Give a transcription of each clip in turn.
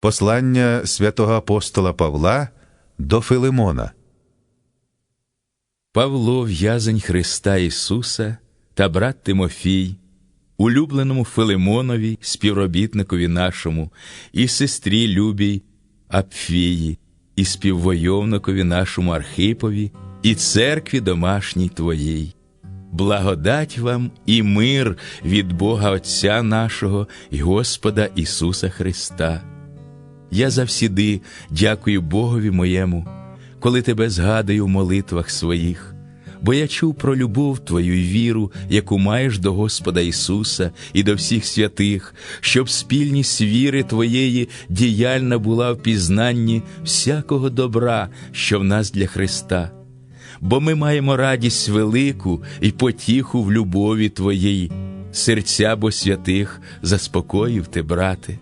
Послання святого апостола Павла до Филимона. Павло, в'язень Христа Ісуса та брат Тимофій, улюбленому Филимонові, співробітникові нашому, і сестрі Любій Апфії, і співвойовникові нашому Архипові, і церкві домашній Твоїй. Благодать вам і мир від Бога Отця нашого і Господа Ісуса Христа. Я завсіди дякую Богові моєму, коли тебе згадую в молитвах своїх, бо я чув про любов Твою й віру, яку маєш до Господа Ісуса і до всіх святих, щоб спільність віри Твоєї діяльна була в пізнанні всякого добра, що в нас для Христа. Бо ми маємо радість велику і потіху в любові Твоїй, серця бо святих заспокоїв ти, брате.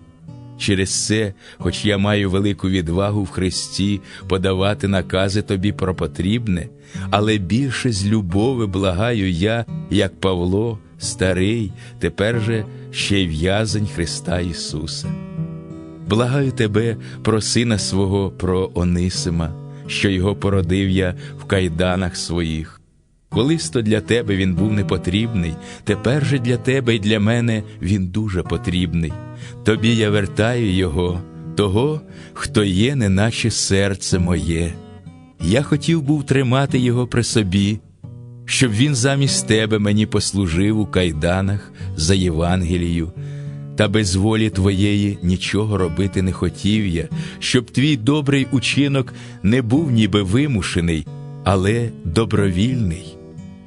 Через це, хоч я маю велику відвагу в Христі подавати накази тобі про потрібне, але більше з любови благаю я, як Павло, старий, тепер же ще й в'язень Христа Ісуса. Благаю тебе про сина свого, про Онисима, що його породив я в кайданах своїх. Колись то для тебе він був непотрібний, тепер же для тебе і для мене він дуже потрібний. Тобі я вертаю його, того, хто є, неначе серце моє. Я хотів був тримати його при собі, щоб він замість тебе мені послужив у кайданах за Євангелію. Та без волі твоєї нічого робити не хотів я, щоб твій добрий учинок не був ніби вимушений, але добровільний.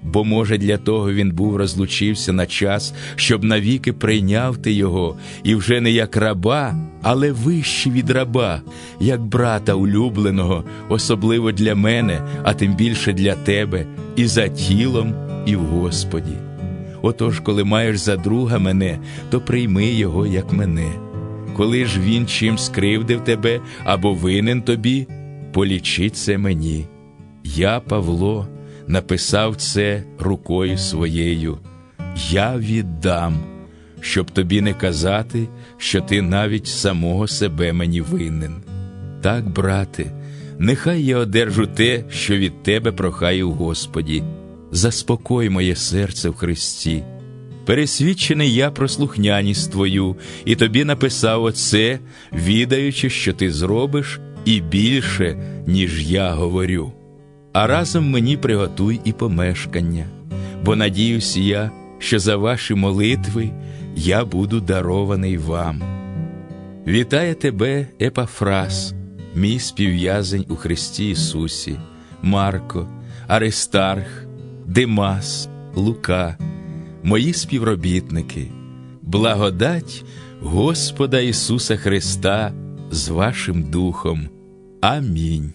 Бо, може, для того він був розлучився на час, щоб навіки прийняв ти його, і вже не як раба, але вище від раба, як брата улюбленого, особливо для мене, а тим більше для тебе, і за тілом, і в Господі. Отож, коли маєш за друга мене, то прийми його, як мене. Коли ж він чим скривдив тебе або винен тобі, полічи це мені. Я, Павло, написав це рукою своєю. Я віддам, щоб тобі не казати, що ти навіть самого себе мені винен. Так, брате, нехай я одержу те, що від тебе прохаю Господі. Заспокой моє серце в Христі. Пересвідчений я про слухняність твою, і тобі написав оце, відаючи, що ти зробиш і більше, ніж я говорю. А разом мені приготуй і помешкання, бо надіюсь я, що за ваші молитви я буду дарований вам. Вітає тебе, Епафрас, мій співв'язень у Христі Ісусі, Марко, Аристарх, Димас, Лука, мої співробітники, благодать Господа Ісуса Христа з вашим Духом. Амінь.